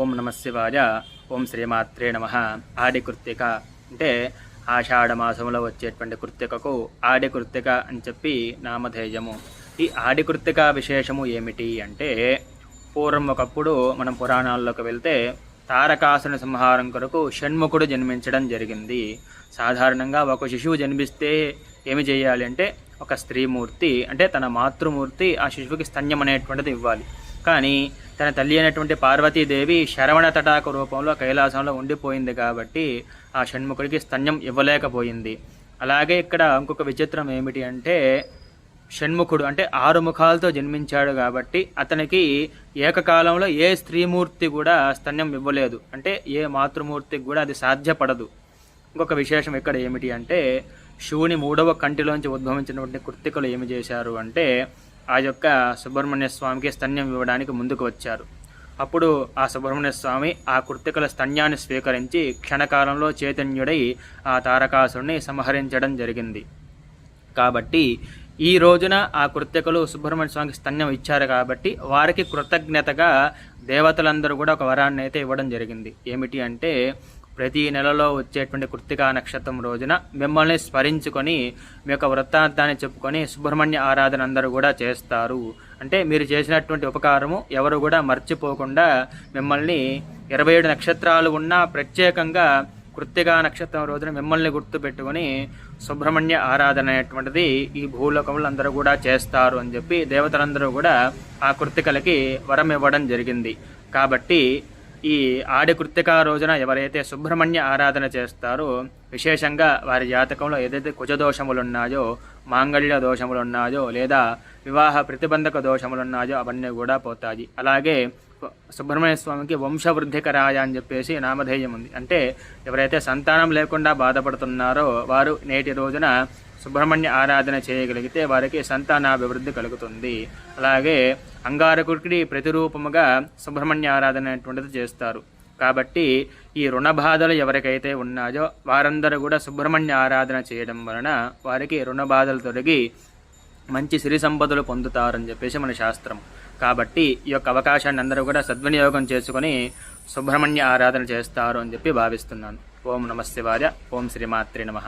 ఓం నమశివాయ ఓం శ్రీమాత్రే నమ. ఆడి కృత్తిక అంటే ఆషాఢ మాసంలో వచ్చేటువంటి కృత్తికకు ఆడి కృత్తిక అని చెప్పి నామధేయము. ఈ ఆడి కృత్తిక విశేషము ఏమిటి అంటే పూర్వం ఒకప్పుడు మనం పురాణాల్లోకి వెళ్తే తారకాసుని సంహారం కొరకు షణ్ముఖుడు జన్మించడం జరిగింది. సాధారణంగా ఒక శిశువు జన్మిస్తే ఏమి చేయాలి అంటే ఒక స్త్రీమూర్తి అంటే తన మాతృమూర్తి ఆ శిశువుకి స్తన్యం అనేటువంటిది ఇవ్వాలి. కానీ తన తల్లి అయినటువంటి పార్వతీదేవి శరవణ తటాక రూపంలో కైలాసంలో ఉండిపోయింది కాబట్టి ఆ షణ్ముఖుడికి స్తన్యం ఇవ్వలేకపోయింది. అలాగే ఇక్కడ ఇంకొక విచిత్రం ఏమిటి అంటే షణ్ముఖుడు అంటే ఆరు ముఖాలతో జన్మించాడు కాబట్టి అతనికి ఏకకాలంలో ఏ స్త్రీమూర్తి కూడా స్తన్యం ఇవ్వలేదు. అంటే ఏ మాతృమూర్తికి కూడా అది సాధ్యపడదు. ఇంకొక విశేషం ఇక్కడ ఏమిటి అంటే శివుని మూడవ కంటిలోంచి ఉద్భవించినటువంటి కృత్తికలు ఏమి చేశారు అంటే ఆ యొక్క సుబ్రహ్మణ్య స్వామికి స్తన్యం ఇవ్వడానికి ముందుకు వచ్చారు. అప్పుడు ఆ సుబ్రహ్మణ్య స్వామి ఆ కృత్తికల స్తన్యాన్ని స్వీకరించి క్షణకాలంలో చైతన్యుడై ఆ తారకాసుడిని సంహరించడం జరిగింది. కాబట్టి ఈ రోజున ఆ కృత్యకులు సుబ్రహ్మణ్య స్వామికి స్తన్యం ఇచ్చారు కాబట్టి వారికి కృతజ్ఞతగా దేవతలందరూ కూడా ఒక వరాన్ని అయితే ఇవ్వడం జరిగింది. ఏమిటి అంటే ప్రతి నెలలో వచ్చేటువంటి కృత్తికా నక్షత్రం రోజున మిమ్మల్ని స్మరించుకొని మీ యొక్క వృత్తాంతాన్ని చెప్పుకొని సుబ్రహ్మణ్య ఆరాధన అందరూ కూడా చేస్తారు. అంటే మీరు చేసినటువంటి ఉపకారము ఎవరు కూడా మర్చిపోకుండా మిమ్మల్ని ఇరవై ఏడు నక్షత్రాలు ఉన్నా ప్రత్యేకంగా కృత్తిగా నక్షత్రం రోజున మిమ్మల్ని గుర్తుపెట్టుకుని సుబ్రహ్మణ్య ఆరాధన అనేటువంటిది ఈ భూలోకములు అందరూ కూడా చేస్తారు అని చెప్పి దేవతలందరూ కూడా ఆ కృత్తికలకి వరం ఇవ్వడం జరిగింది. కాబట్టి ఈ ఆడి కృత్తిక రోజున ఎవరైతే సుబ్రహ్మణ్య ఆరాధన చేస్తారో విశేషంగా వారి జాతకంలో ఏదైతే కుజదోషములున్నాయో మాంగళ్య దోషములు ఉన్నాయో లేదా వివాహ ప్రతిబంధక దోషములు ఉన్నాయో అవన్నీ కూడా పోతాయి. అలాగే సుబ్రహ్మణ్య స్వామికి వంశవృద్ధికరాయ అని చెప్పేసి నామధేయం ఉంది. అంటే ఎవరైతే సంతానం లేకుండా బాధపడుతున్నారో వారు నేటి రోజున సుబ్రహ్మణ్య ఆరాధన చేయగలిగితే వారికి సంతానాభివృద్ధి కలుగుతుంది. అలాగే అంగారకుడికి ప్రతిరూపముగా సుబ్రహ్మణ్య ఆరాధన అనేటువంటిది చేస్తారు. కాబట్టి ఈ రుణ బాధలు ఎవరికైతే ఉన్నాయో వారందరూ కూడా సుబ్రహ్మణ్య ఆరాధన చేయడం వలన వారికి రుణ బాధలు తొలగి మంచి సిరి సంపదలు పొందుతారని చెప్పేసి మన శాస్త్రం. కాబట్టి ఈ యొక్క అవకాశాన్ని అందరూ కూడా సద్వినియోగం చేసుకొని సుబ్రహ్మణ్య ఆరాధన చేస్తారు అని చెప్పి భావిస్తున్నాను. ఓం నమ శివాయ ఓం శ్రీమాత్రి నమ.